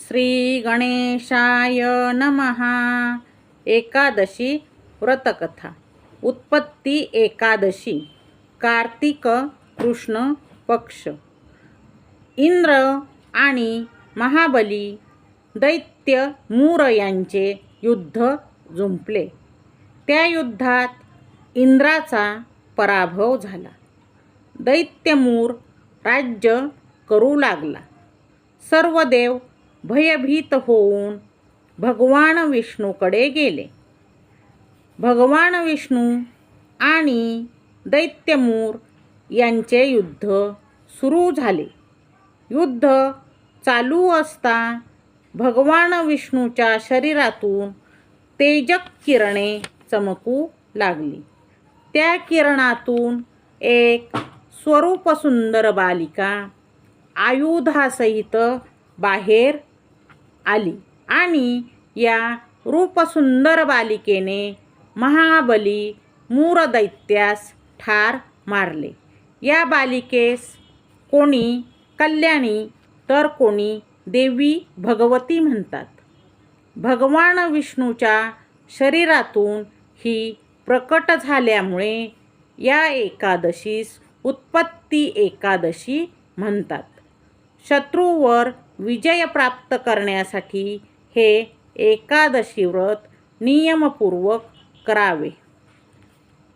श्री गणेशाय नमहा एकादशी व्रतकथा. उत्पत्ती एकादशी. कार्तिक कृष्ण पक्ष. इंद्र आणि महाबली दैत्य मूर यांचे युद्ध जुंपले. त्या युद्धात इंद्राचा पराभव झाला. दैत्यमूर राज्य करू लागला. सर्व देव भयभीत होऊन भगवान विष्णूकडे गेले. भगवान विष्णू आणि दैत्यमूर यांचे युद्ध सुरू झाले. युद्ध चालू असता भगवान विष्णूच्या शरीरातून तेजक किरणे चमकू लागली. त्या किरणातून एक स्वरूपसुंदर बालिका आयुधासहित बाहेर आली. आणि या रूपसुंदर बालिकेने महाबली मूरदैत्यास ठार मारले. या बालिकेस कोणी कल्याणी तर कोणी देवी भगवती म्हणतात. भगवान विष्णूच्या शरीरातून ही प्रकट झाल्यामुळे या एकादशीस उत्पत्ती एकादशी म्हणतात. शत्रूवर विजय प्राप्त करण्यासाठी हे एकादशी व्रत नियमपूर्वक करावे.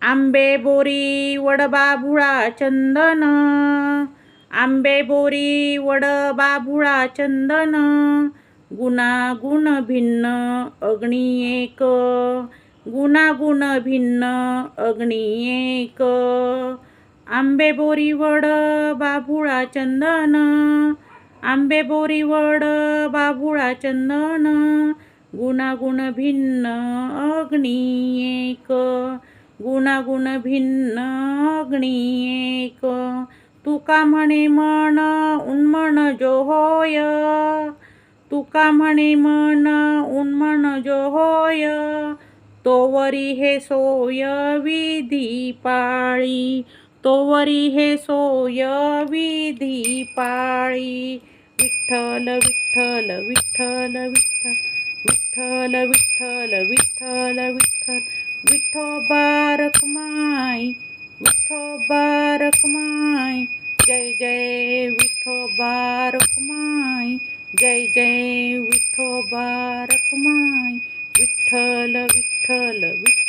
आंबे बोरी वडबाभुळा चंदन. आंबे बोरी वडबाभुळा चंदन. गुणागुण भिन्न अग्नी एक. गुणागुण भिन्न अग्नी एक. आंबे बोरी वड बाबुळा चंदन. आंबे बोरी वड बाभुळा चंदन गुणागुण भिन्न अग्नी एक. गुणागुण भिन्न अग्नी एक. तुका म्हणे मन उन्मन जो होय. तुका म्हणे मन उन्मन जो होय. तोवरी हे सोय विधी पाळी. तोवरी हे सोय विधी पाळी. विठ्ठल विठ्ठल विठ्ठल विठ्ठल विठ्ठल विठ्ठल विठ्ठल विठ्ठल विठ्ठोबा रखमाई विठ्ठोबा रखमाई जय जय विठ्ठोबा रखमाई जय जय विठ्ठोबा रखमाई विठ्ठल विठ्ठल विठ्ठल विठ्ठल विठ्ठल विठ्ठल विठ्ठल